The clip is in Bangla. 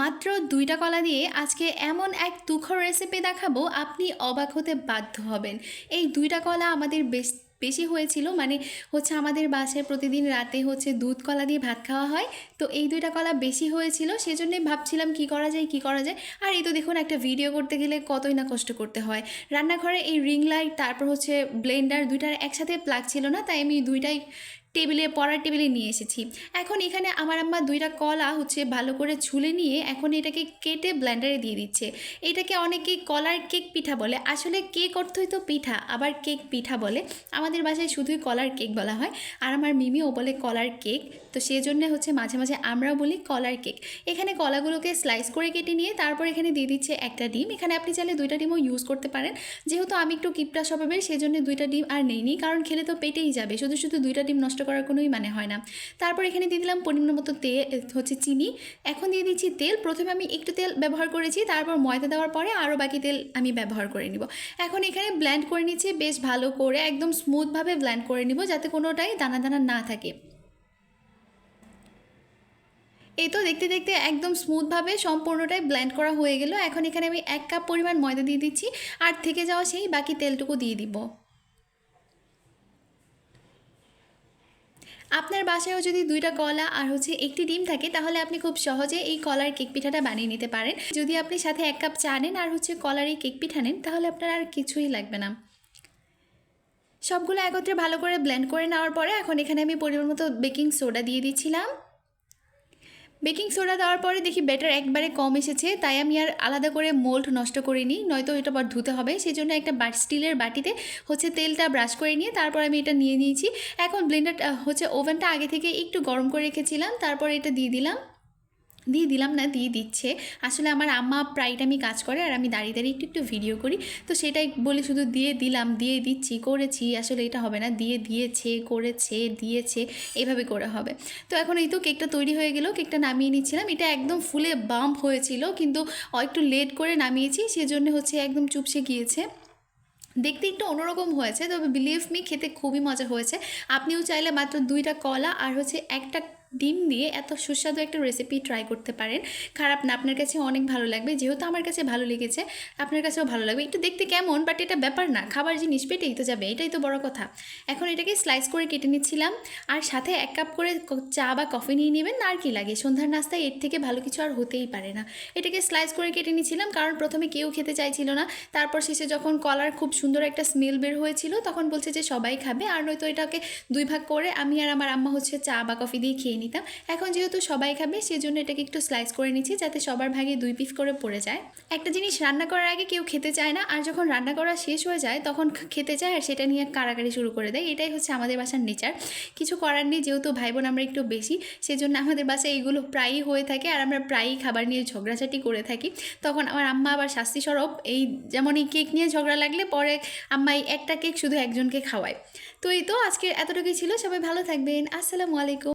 মাত্র দুইটা কলা দিয়ে আজকে এমন এক তুখর রেসিপি দেখাবো, আপনি অবাক হতে বাধ্য হবেন। এই দুইটা কলা আমাদের বেশ, বেশি হয়েছিল মানে হচ্ছে আমাদের বাসায় প্রতিদিন রাতে হচ্ছে দুধ কলা দিয়ে ভাত খাওয়া হয়। তো এই দুইটা কলা বেশি হয়েছিল সেজন্যই ভাবছিলাম কি করা যায়, কি করা যায়। আর এই তো দেখুন, একটা ভিডিও করতে গেলে কতই না কষ্ট করতে হয়। রান্নাঘরে এই রিং লাইট তারপর হচ্ছে ব্লেন্ডার দুইটার একসাথে প্লাগ ছিল না, তাই আমি দুইটাই টেবিলে, পড়ার টেবিলে নিয়ে এসেছি। এখন এখানে আমার আম্মা দুইটা কলা হচ্ছে ভালো করে ছুলে নিয়ে এখন এটাকে কেটে ব্লেন্ডারে দিয়ে দিচ্ছে। এটাকে অনেকে কলার কেক পিঠা বলে। আসলে কেক অর্থই তো পিঠা, আবার কেক পিঠা বলে। আমাদের বাসায় শুধুই কলার কেক বলা হয়। আর আমার মিমিও বলে কলার কেক। তো সেই জন্য হচ্ছে মাঝে মাঝে আমরাও বলি কলার কেক। এখানে কলাগুলোকে স্লাইস করে কেটে নিয়ে তারপর এখানে দিয়ে দিচ্ছে একটা ডিম। এখানে আপনি চাইলে দুইটা ডিমও ইউজ করতে পারেন। যেহেতু আমি একটু কিপটা স্বভাবের সেই জন্য দুইটা ডিম আর নেইনি। কারণ খেলে তো পেটেই যাবে। শুধু শুধু দুইটা ডিম নষ্ট করার কোনোই মানে হয় না। তারপর এখানে দিয়ে দিলাম পরিমাণ মতো তেল হচ্ছে চিনি। এখন দিয়ে দিচ্ছি তেল। প্রথমে আমি একটু তেল ব্যবহার করেছি, তারপর ময়দা দেওয়ার পরে আরও বাকি তেল আমি ব্যবহার করে নিব। এখন এখানে ব্ল্যান্ড করে নিচ্ছি, বেশ ভালো করে একদম স্মুথভাবে ব্ল্যান্ড করে নিব যাতে কোনোটাই দানা দানা না থাকে। এই তো দেখতে দেখতে একদম স্মুথভাবে সম্পূর্ণটাই ব্ল্যান্ড করা হয়ে গেল। এখন এখানে আমি এক কাপ পরিমাণ ময়দা দিয়ে দিচ্ছি, আর থেকে যাওয়া সেই বাকি তেলটুকু দিয়ে দিব। আপনার বাসায়ও যদি দুইটা কলা আর হচ্ছে একটি ডিম থাকে, তাহলে আপনি খুব সহজে এই কলার কেক পিঠাটা বানিয়ে নিতে পারেন। যদি আপনি সাথে এক কাপ চা নেন আর হচ্ছে কলার এই কেক পিঠা নেন, তাহলে আপনার আর কিছুই লাগবে না। সবগুলো একত্রে ভালো করে ব্লেন্ড করে নেওয়ার পরে এখন এখানে আমি পরিমাণ মতো বেকিং সোডা দিয়ে দিচ্ছিলাম বেকিং সোডা দেওয়ার পরে দেখি ব্যাটার একবারে কম এসেছে, তাই আমি আর আলাদা করে মোল্ড নষ্ট করিনি, নয়তো এটা আবার ধুতে হবে। সেই জন্য একটা স্টিলের বাটিতে হচ্ছে তেলটা ব্রাশ করে নিয়ে তারপর আমি এটা নিয়ে নিয়েছি। এখন ব্লেন্ডার হচ্ছে ওভেনটা আগে থেকে একটু গরম করে রেখেছিলাম, তারপর এটা দিয়ে দিলাম। দিয়ে দিলাম না, দিয়ে দিচ্ছে। আসলে আমার আম্মা প্রায় আমি কাজ করে আর আমি দাঁড়িয়ে দাঁড়িয়ে একটু একটু ভিডিও করি। তো সেটাই বলে শুধু দিয়ে দিলাম, দিয়ে দিচ্ছি, করেছি, আসলে এটা হবে না। দিয়ে দিয়েছে, করেছে, দিয়েছে, এভাবে করে হবে। তো এখন এই তো কেকটা তৈরি হয়ে গেল, কেকটা নামিয়ে নিচ্ছিলাম। এটা একদম ফুলে বাম্প হয়েছিল, কিন্তু একটু লেট করে নামিয়েছি, সেজন্য হচ্ছে একদম চুপসে গিয়েছে। দেখতে একটু অন্যরকম হয়েছে, তবে বিলিভ মি খেতে খুবই মজা হয়েছে। আপনিও চাইলে মাত্র দুইটা কলা আর হচ্ছে একটা ডিম দিয়ে এত সুস্বাদু একটা রেসিপি ট্রাই করতে পারেন। খারাপ না, আপনার কাছে অনেক ভালো লাগবে। যেহেতু আমার কাছে ভালো লেগেছে, আপনার কাছেও ভালো লাগবে। একটু দেখতে কেমন বাট এটা ব্যাপার না, খাবার জিনিস পেটেই তো যাবে, এটাই তো বড় কথা। এখন এটাকে স্লাইস করে কেটে নিচ্ছিলাম, আর সাথে এক কাপ করে চা বা কফি নিয়ে নেবেন আর কি লাগে। সন্ধ্যার নাস্তায় এর থেকে ভালো কিছু আর হতেই পারে না। এটাকে স্লাইস করে কেটে নিচ্ছিলাম, কারণ প্রথমে কেউ খেতে চাইছিল না। তারপর শেষে যখন কলার খুব সুন্দর একটা স্মেল বের হয়েছিল, তখন বলছে যে সবাই খাবে, আর নয়তো এটাকে দুই ভাগ করে আমি আর আমার আম্মা হচ্ছে চা বা কফি দিয়ে খেয়ে নিতাম। এখন যেহেতু সবাই খাবে, সেজন্য এটাকে একটু স্লাইস করে নিচ্ছি যাতে সবার ভাগে দুই পিস করে পড়ে যায়। একটা জিনিস রান্না করার আগে কেউ খেতে চায় না, আর যখন রান্না করা শেষ হয়ে যায়, তখন খেতে চায় আর সেটা নিয়ে কারাকারি শুরু করে দেয়। এটাই হচ্ছে আমাদের বাসার নেচার কিছু করার নেই, যেহেতু ভাই বোন আমরা একটু বেশি, সেজন্য আমাদের বাসায় এইগুলো প্রায়ই হয়ে থাকে, আর আমরা প্রায়ই খাবার নিয়ে ঝগড়াঝাটি করে থাকি। তখন আমার আম্মা আবার শাস্তি স্বরূপ, এই যেমন এই কেক নিয়ে ঝগড়া লাগলে পরে আম্মা এই একটা কেক শুধু একজনকে খাওয়ায়। তো এই তো আজকে এতটুকুই ছিল, সবাই ভালো থাকবেন। আসসালামু আলাইকুম।